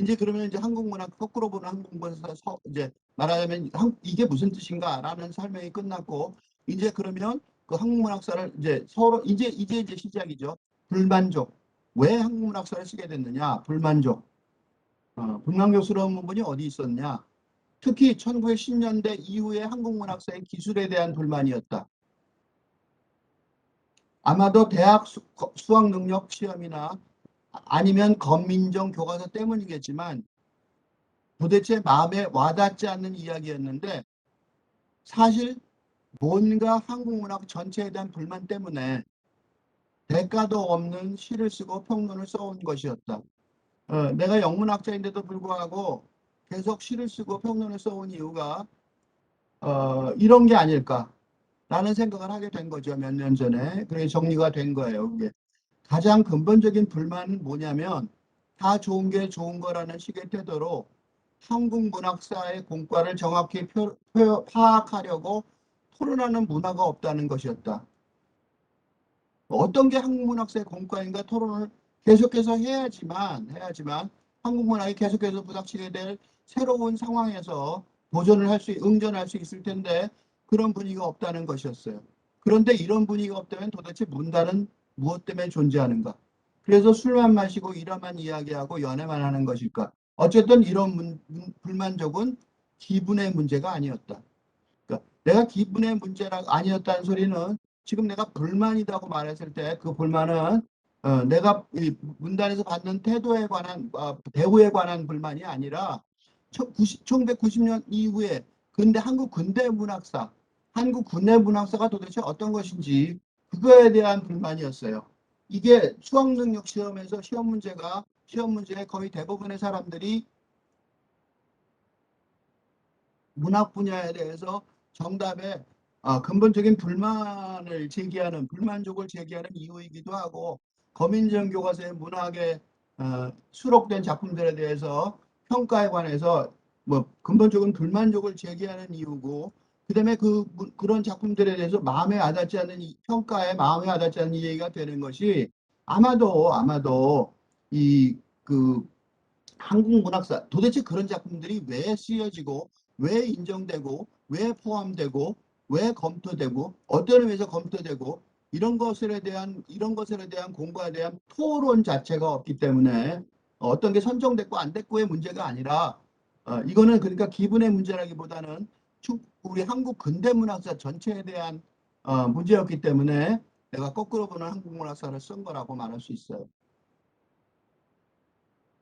이제 그러면 이제 한국문학 거꾸로 보는 한국문학사 서 이제 말하자면 한- 이게 무슨 뜻인가라는 설명이 끝났고 이제 그러면 그 한국문학사를 이제 서로 이제 이제 이제 시작이죠. 불만족. 왜 한국문학사를 쓰게 됐느냐? 불만족. 어, 불만족스러운 부분이 어디 있었냐? 특히 1910년대 이후에 한국문학사의 기술에 대한 불만이었다. 아마도 대학 수, 거- 수학 능력 시험이나 아니면 건민정 교과서 때문이겠지만 도대체 마음에 와닿지 않는 이야기였는데 사실 뭔가 한국 문학 전체에 대한 불만 때문에 대가도 없는 시를 쓰고 평론을 써온 것이었다. 어, 내가 영문학자인데도 불구하고 계속 시를 쓰고 평론을 써온 이유가 어, 이런 게 아닐까라는 생각을 하게 된 거죠. 몇 년 전에. 그래 정리가 된 거예요. 그게. 가장 근본적인 불만은 뭐냐면 다 좋은 게 좋은 거라는 식의 태도로 한국 문학사의 공과를 정확히 표, 표- 파악하려고 토론하는 문화가 없다는 것이었다. 어떤 게 한국 문학사의 공과인가 토론을 계속해서 해야지만 해야지만 한국 문학이 계속해서 부닥치게 될 새로운 상황에서 도전을 할 수, 응전할 수 있을 텐데 그런 분위기가 없다는 것이었어요. 그런데 이런 분위기가 없다면 도대체 문단은 무엇 때문에 존재하는가? 그래서 술만 마시고 일화만 이야기하고 연애만 하는 것일까? 어쨌든 이런 문- 문- 불만족은 기분의 문제가 아니었다. 그러니까 내가 기분의 문제가 아니었다는 소리는 지금 내가 불만이라고 말했을 때 그 불만은 어, 내가 이 문단에서 받는 태도에 관한 어, 대우에 관한 불만이 아니라 1990년 이후에 근대 한국 근대 문학사, 한국 군대 문학사가 도대체 어떤 것인지 그거에 대한 불만이었어요. 이게 수학 능력 시험에서 시험 문제가 시험 문제의 거의 대부분의 사람들이 문학 분야에 대해서 정답에 아, 근본적인 불만을 제기하는 불만족을 제기하는 이유이기도 하고 거민정 교과서의 문학에 어, 수록된 작품들에 대해서 평가에 관해서 뭐 근본적인 불만족을 제기하는 이유고 그다음에 그 문- 그런 작품들에 대해서 마음에 와닿지 않는 이 평가에 마음에 와닿지 않는 얘기가 되는 것이 아마도 아마도 이 그 한국 문학사 도대체 그런 작품들이 왜 쓰여지고 왜 인정되고 왜 포함되고 왜 검토되고 어떤 의미에서 검토되고 이런 것에 대한 이런 것에 대한 공부에 대한 토론 자체가 없기 때문에 어떤 게 선정됐고 안 됐고의 문제가 아니라 어, 이거는 그러니까 기분의 문제라기보다는 축- 우리 한국 근대 문학사 전체에 대한 어, 문제였기 때문에 내가 거꾸로 보는 한국 문학사를 쓴 거라고 말할 수 있어요.